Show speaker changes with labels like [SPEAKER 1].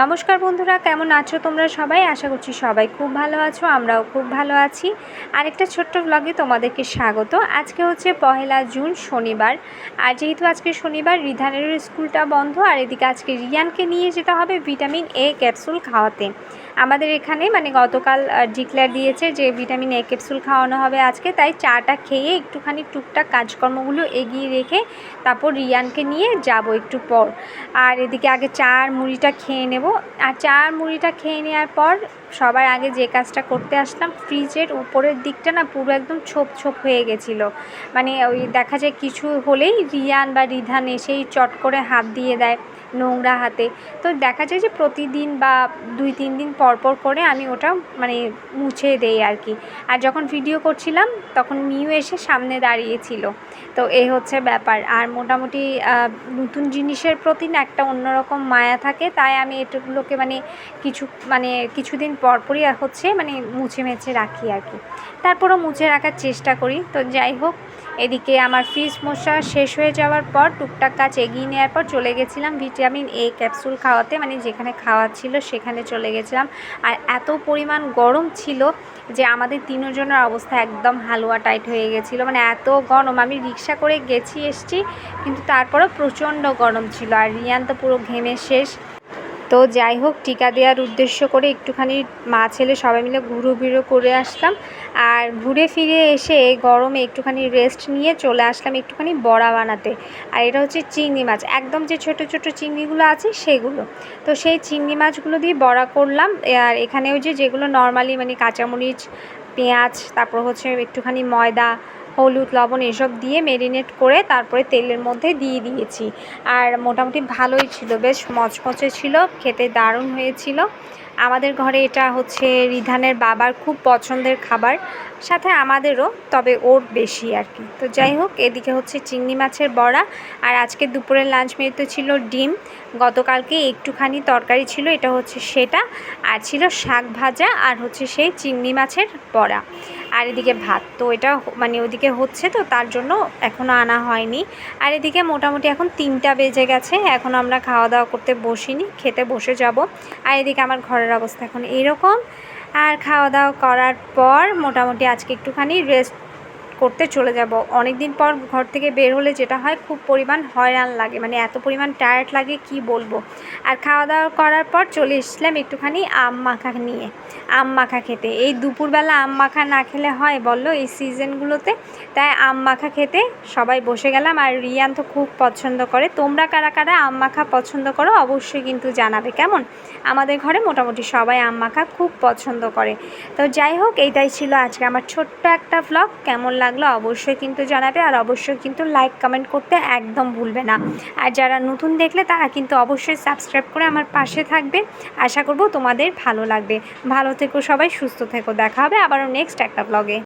[SPEAKER 1] নমস্কার বন্ধুরা, কেমন আছো তোমরা সবাই? আশা করছি সবাই খুব ভালো আছো, আমরাও খুব ভালো আছি। আরেকটা ছোট্ট ব্লগে তোমাদেরকে স্বাগত। আজকে হচ্ছে পহেলা জুন, শনিবার। আর যেহেতু আজকে শনিবার, রিধানের স্কুলটা বন্ধ, আর এদিকে আজকে রিয়ানকে নিয়ে যেতে হবে ভিটামিন এ ক্যাপসুল খাওয়াতে। আমাদের এখানে মানে গতকাল ডিক্লেয়ার দিয়েছে যে ভিটামিন এ ক্যাপসুল খাওয়ানো হবে আজকে, তাই চাটা খেয়ে একটুখানি টুকটাক কাজকর্মগুলো এগিয়ে রেখে তারপর রিয়ানকে নিয়ে যাব একটু পর। আর এদিকে আগে চা আর মুড়িটা খেয়ে নেব আর চা মুড়িটা খেয়ে নেওয়ার পর সবার আগে যে কাজটা করতে আসলাম, ফ্রিজের উপরের দিকটা না পুরো একদম ছোপ ছোপ হয়ে গেছিল। মানে ওই দেখা যায় কিছু হলেই রিয়ান বা রিধান এসেই চট করে হাত দিয়ে দেয়। নোংরা হাতে। তো দেখা যায় যে প্রতিদিন বা দুই, তিন দিন পর পর করে আমি ওটা মানে মুছে দেই আর কি। আর যখন ভিডিও করছিলাম, তখন মিউ এসে সামনে দাঁড়িয়েছিল তো এই হচ্ছে ব্যাপার। আর মোটামুটি নতুন জিনিসের প্রতি না একটা অন্যরকম মায়া থাকে। তাই আমি এটাগুলোকে মানে কিছু মানে কিছুদিন পরপরই হচ্ছে মানে মুছে মেছে রাখি আর কি। তারপরও মুছে রাখার চেষ্টা করি। তো যাই হোক, এদিকে আমার ফ্রিজ মশা শেষ হয়ে যাওয়ার পর টুকটাক কাজ এগিয়ে নেওয়ার পর চলে গেছিলাম ভিটামিন এ ক্যাপসুল খাওয়াতে মানে যেখানে খাওয়া ছিল সেখানে চলে গেছিলাম। আর এত পরিমাণ গরম ছিল যে আমাদের তিনজনের অবস্থা একদম হালুয়া টাইট হয়ে গেছিল। মানে এত গরম, আমি রিক্সা করে গেছি, এসছি, কিন্তু তারপরও প্রচণ্ড গরম ছিল। আর রিয়ান তো পুরো ঘেমে শেষ। তো যাই হোক, টিকা দেওয়ার উদ্দেশ্য করে একটুখানি মা ছেলে সবাই মিলে ঘুরো ঘুরো করে আসলাম। আর ঘুরে ফিরে এসে গরমে একটুখানি রেস্ট নিয়ে চলে আসলাম একটুখানি বড়া বানাতে। আর এটা হচ্ছে চিংড়ি মাছ। একদম যে ছোট ছোট চিংড়িগুলো আছে সেগুলো। তো সেই চিংড়ি মাছগুলো দিয়ে বড়া করলাম। আর এখানে ওই যে যেগুলো নর্মালি মানে কাঁচামরিচ, পেঁয়াজ, তারপর হচ্ছে একটুখানি ময়দা হলুদ, লবণ এসব দিয়ে মেরিনেট করে তারপরে তেলের মধ্যে দিয়ে দিয়েছি। আর মোটামুটি ভালোই ছিল, বেশ মচমচে ছিল, খেতে দারুণ হয়েছিল। আমাদের ঘরে এটা হচ্ছে রিধানের বাবার খুব পছন্দের খাবার, সাথে আমাদেরও, তবে ওর বেশি আর কি। তো যাই হোক, এদিকে হচ্ছে চিংড়ি মাছের বড়া, আর আজকে দুপুরের লাঞ্চ মেনুতে ছিল ডিম, গতকালকে একটুখানি তরকারি ছিল, এটা হচ্ছে সেটা, আর ছিল শাক ভাজা, আর হচ্ছে সেই চিংড়ি মাছের বড়া। আর এদিকে ভাত, তো এটা মানে ওদিকে হচ্ছে তো, তার জন্য এখনও আনা হয়নি। আর এদিকে মোটামুটি এখন তিনটা বেজে গেছে, এখন আমরা খাওয়া দাওয়া করতে বসিনি, খেতে বসে যাব। আর এদিকে আমার ঘরের অবস্থা এখন এইরকম। আর খাওয়া দাওয়া করার পর মোটামুটি আজকে একটুখানি রেস্ট করতে চলে যাব। অনেক দিন পর ঘর থেকে বের হলে যেটা হয়, খুব পরিমাণ হয়রান লাগে। মানে এত পরিমাণ টায়ার্ড লাগে, কি বলব? আর খাওয়া দাওয়া করার পর চলে এসেছিলাম একটুখানি আম মাখা নিয়ে, আম মাখা খেতে। এই দুপুরবেলা আম মাখা না খেলে হয় বলল এই সিজনগুলোতে তাই আম মাখা খেতে সবাই বসে গেলাম। আর রিয়ান তো খুব পছন্দ করে। তোমরা কারা কারা আম মাখা পছন্দ করো অবশ্যই কিন্তু জানাবে। কেমন? আমাদের ঘরে মোটামুটি সবাই আম মাখা খুব পছন্দ করে। তো যাই হোক, এইটাই ছিল আজকে আমার ছোট্ট একটা ব্লগ কেমন লাগল অবশ্যই কিন্তু জানাবে আর অবশ্যই কিন্তু লাইক কমেন্ট করতে একদম ভুলবে না। আর যারা নতুন দেখলে তারা কিন্তু অবশ্যই সাবস্ক্রাইব করে আমার পাশে থাকবে। আশা করব তোমাদের ভালো লাগবে। ভালো থেকো সবাই, সুস্থ থেকো। দেখা হবে আবারও নেক্সট একটা ব্লগে